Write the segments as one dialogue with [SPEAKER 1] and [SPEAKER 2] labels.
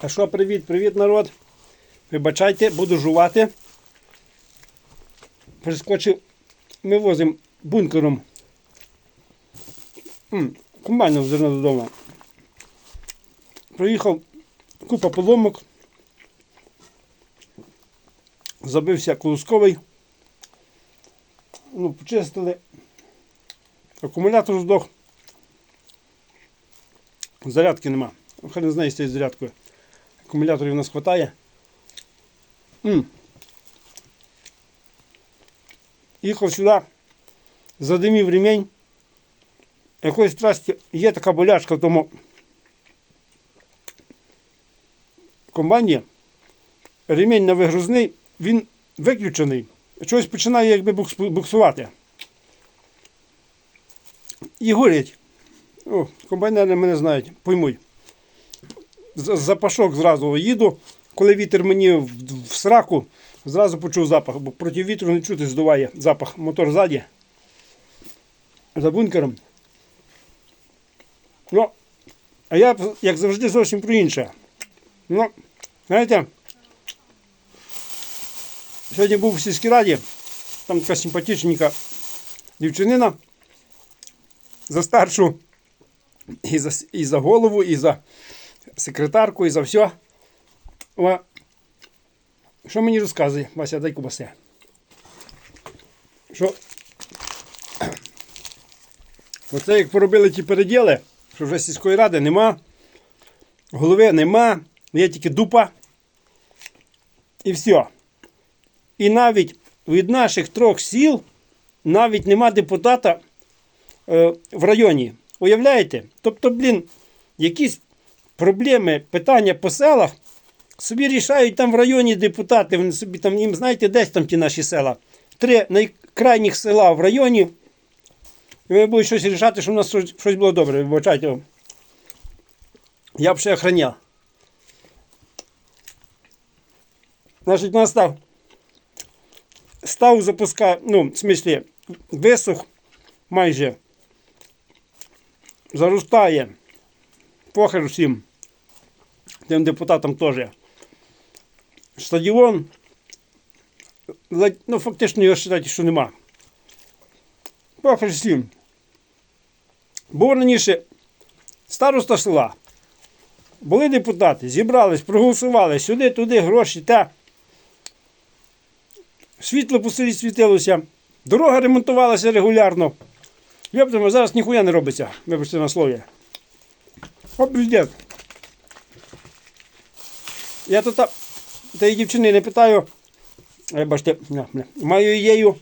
[SPEAKER 1] А що, привіт, привіт, народ. Вибачайте, буду жувати. Прискочив, ми возимо бункером. Комбайном зерно додому. Приїхав купа поломок. Забився колосковий. Ну, почистили. Акумулятор здох. Зарядки нема. Хай не знаю з цією зарядкою. Акумуляторів у нас вистачає. Їхав сюди, задимів ремінь. Якоїсь трасті є така болячка в тому комбайні. Ремінь на вигрузний, він виключений. Чогось починає якби буксувати. І горить. О, комбайнери мене знають, поймуть. Запашок зразу їду. Коли вітер мені в, в сраку, зразу почув запах, бо проти вітру не чути здуває запах. Мотор ззаді. За бункером. Ну, а я, як завжди, зовсім про інше. Ну, знаєте, сьогодні був в сільській раді, там така симпатичненька дівчинина за старшу і за, і за голову, і за секретарку, і за все. О, що мені розказує? Вася, дай кубасе. Що оце як поробили ті переділи, що вже сільської ради нема, голови нема, є тільки дупа. І все. І навіть від наших трьох сіл навіть нема депутата е, в районі. Уявляєте? Тобто, блін, якісь проблеми, питання по селах собі рішають там в районі депутати. Вони собі там, їм знаєте, десь там ті наші села. Три найкрайніх села в районі. І вони будуть щось рішати, щоб у нас щось було добре. Вибачайте. Я б ще охраняв. Значить, у нас став. Став запускає, ну, в смислі, висох майже заростає. Похер всім. Тим депутатам теж. Стадіон. Ну, фактично його вважати, що нема. Похер всім. Був раніше староста села. Були депутати, зібрались, проголосували сюди, туди, гроші та. Світло по селі світилося, дорога ремонтувалася регулярно. Йоптимо, зараз ніхуя не робиться, вибачте на слові. Оп. Я тут тієї дівчини не питаю. Бачите, маю ідею,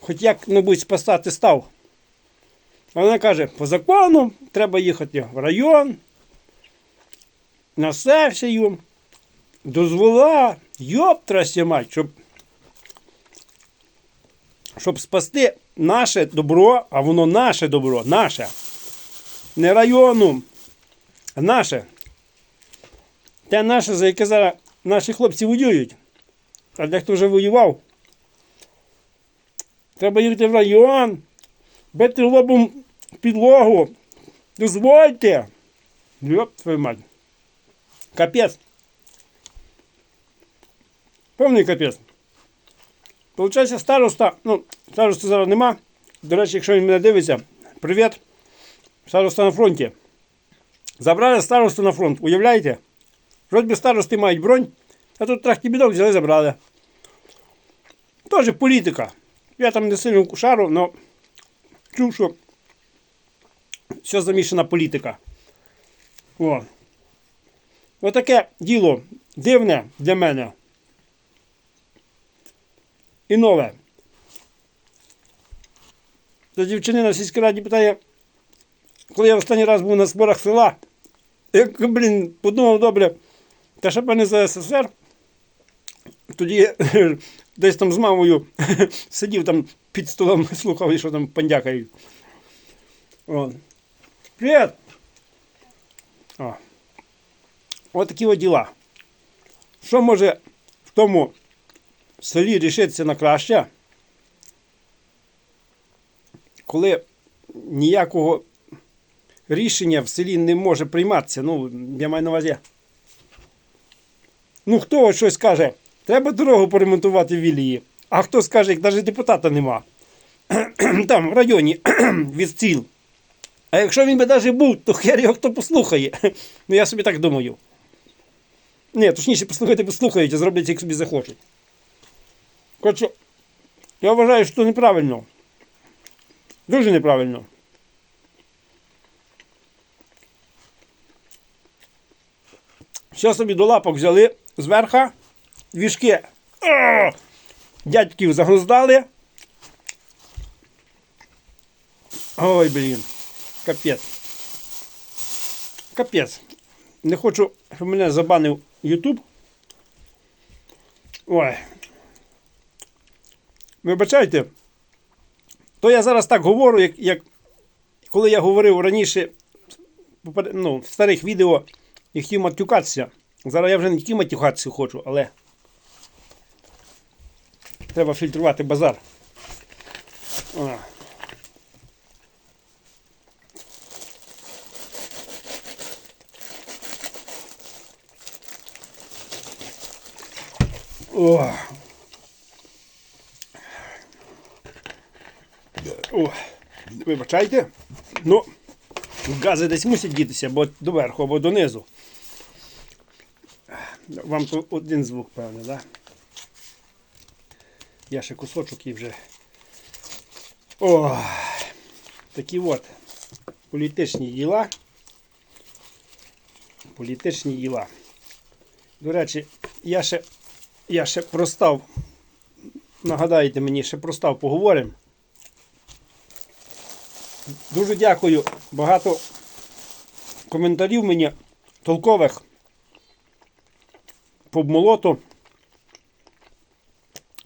[SPEAKER 1] хоч як-небудь спасати став. Вона каже, по закону треба їхати в район, на сесію, дозвола, йоптрася мать, щоб, щоб спасти наше добро, а воно наше добро, наше. Не району, а наше. Те наше, за яке зараз наші хлопці воюють. А дехто вже воював. Треба їхати в район, бити лобом підлогу. Дозвольте. Йоп, твою мать. Капець. Повний капець. Получається, староста, ну, староста зараз нема. До речі, якщо він мене дивиться, привіт. Староста на фронті. Забрали старосту на фронт, уявляєте? Вроді старости мають бронь, а тут трохи бідок взяли забрали. Теж політика. Я там не сильно шару, але чув, що все замішана політика. О. Отаке діло дивне для мене. І нове. Та дівчинина в сільській раді питає, коли я останній раз був на зборах села, я, блін, подумав добре, та ще не за СССР. Тоді десь там з мамою сидів там під столом, слухав, і що там пандякають. Привіт! О. От такі от діла. Що може в тому селі рішитися на краще, коли ніякого рішення в селі не може прийматися. Ну, я маю на увазі. Ну, хто щось каже, треба дорогу поремонтувати в Вілії, а хто скаже, як навіть депутата нема. Там, в районі від стіл. А якщо він би навіть був, то хер його хто послухає. Ну я собі так думаю. Ні, точніше, послухайте, послухають, а зроблять, як собі захочуть. Коротше, я вважаю, що це неправильно. Дуже неправильно. Все собі до лапок взяли зверха, вішки дядьків загруздали. Ой, блін. Капець. Капець. Не хочу, щоб мене забанив YouTube. Ой. Вибачайте. То я зараз так говорю, як, як коли я говорив раніше ну, в старих відео і хотів матюкатися. Зараз я вже не тільки матюкатися хочу, але треба фільтрувати базар. А. О. О. Вибачайте. Ну, гази десь мусять дітися, або доверху, або донизу. Вам один звук, певне, так? Я ще кусочок і вже. О, такі от політичні діла. Політичні діла. До речі, я ще, я ще простав. Нагадаєте мені, ще простав, поговоримо. Дуже дякую. Багато коментарів мені толкових по обмолоту,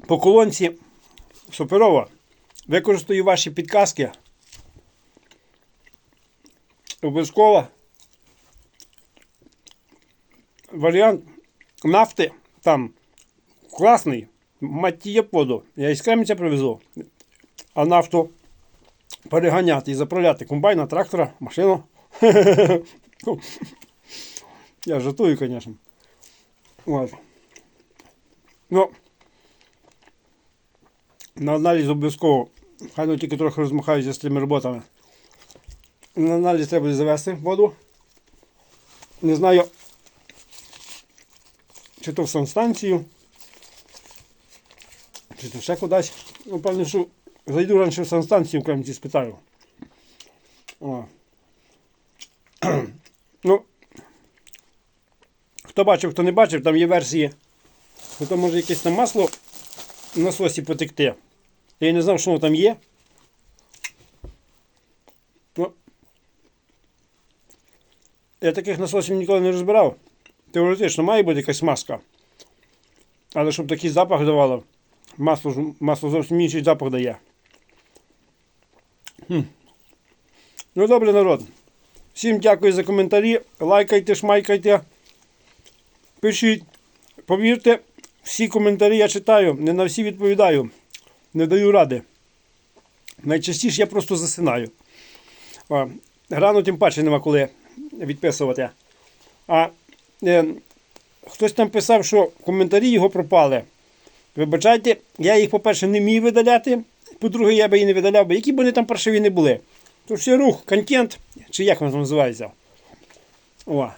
[SPEAKER 1] по колонці суперово. Використаю ваші підказки. Обов'язково варіант нафти там класний. Маттіє поду. Я із Кремниця привезу. А нафту переганяти і заправляти комбайна, трактора, машину. Я жартую, звісно. От. Ну, на аналіз обов'язково. Хай ну тільки трохи розмахаюся з тими роботами. На аналіз треба буде завести воду. Не знаю, чи то в санстанцію, чи то ще кудись. Ну, певно, що зайду раніше в санстанцію в Кремці спитаю. О. ну, хто бачив, хто не бачив, там є версії. там може якесь там масло в насосі потекти. Я не знав, що воно там є. Ну, я таких насосів ніколи не розбирав. Теоретично має бути якась маска. Але щоб такий запах давало, масло, масло зовсім інший запах дає. Хм. Ну добре, народ. Всім дякую за коментарі. Лайкайте, шмайкайте. Пишіть. Повірте, всі коментарі я читаю, не на всі відповідаю. Не даю ради. Найчастіше я просто засинаю. А, рано тим паче нема коли відписувати. А е, хтось там писав, що коментарі його пропали. Вибачайте, я їх, по-перше, не міг видаляти. По-друге, я би і не видаляв, би, які б вони там паршиві не були. То все рух, контент, чи як воно називається. О.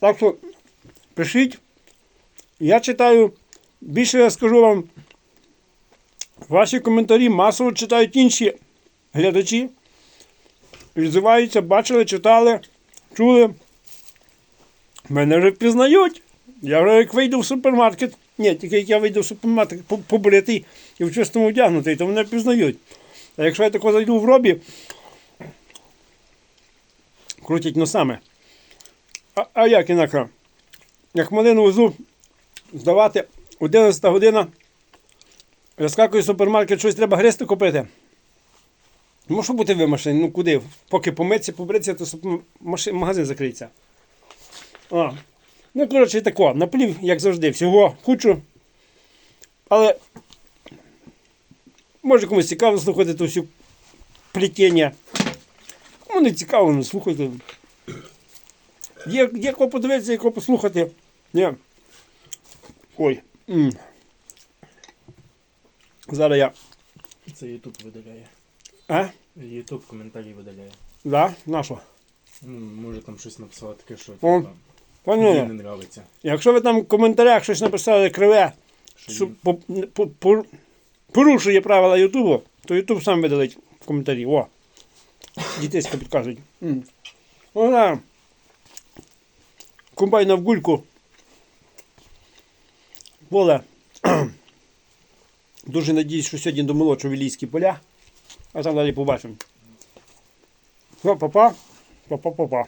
[SPEAKER 1] Так що пишіть. Я читаю. Більше я скажу вам, ваші коментарі масово читають інші глядачі. Відзиваються, бачили, читали, чули. Мене вже впізнають. Я вже як вийду в супермаркет. Ні, тільки як я вийду в супермаркет по- побритий і в чистому вдягнутий, то мене впізнають. А якщо я тако зайду в робі, крутять носами. А, а як інакше? Як малину везу здавати 11 година, розкакую в супермаркет, щось треба гристи купити. Ну, що бути вимашений? Ну куди? Поки помиться, побриться, то магазин закриється. А. Ну, коротше, тако, наплів, як завжди, всього кучу. Але може комусь цікаво слухати то всю плетіння. Кому не цікаво, не слухайте. Є, є кого подивитися, є кого послухати. Ні. Ой. м. Зараз я.
[SPEAKER 2] Це Ютуб видаляє.
[SPEAKER 1] А?
[SPEAKER 2] Ютуб коментарі видаляє.
[SPEAKER 1] Да? На що?
[SPEAKER 2] Ну, може там щось написала таке, що
[SPEAKER 1] О,
[SPEAKER 2] типа, мені не нравиться.
[SPEAKER 1] якщо ви там в коментарях щось написали криве,
[SPEAKER 2] Що
[SPEAKER 1] що
[SPEAKER 2] їм-
[SPEAKER 1] по, по, по- порушує правила Ютубу, то Ютуб сам видалить в коментарі. О. Дітейська підказують. М. Вона. Комбайна в гульку. Поле. Дуже надіюсь, що сьогодні домолочу вілійські поля. А там далі побачимо. Все, папа. Папа-папа.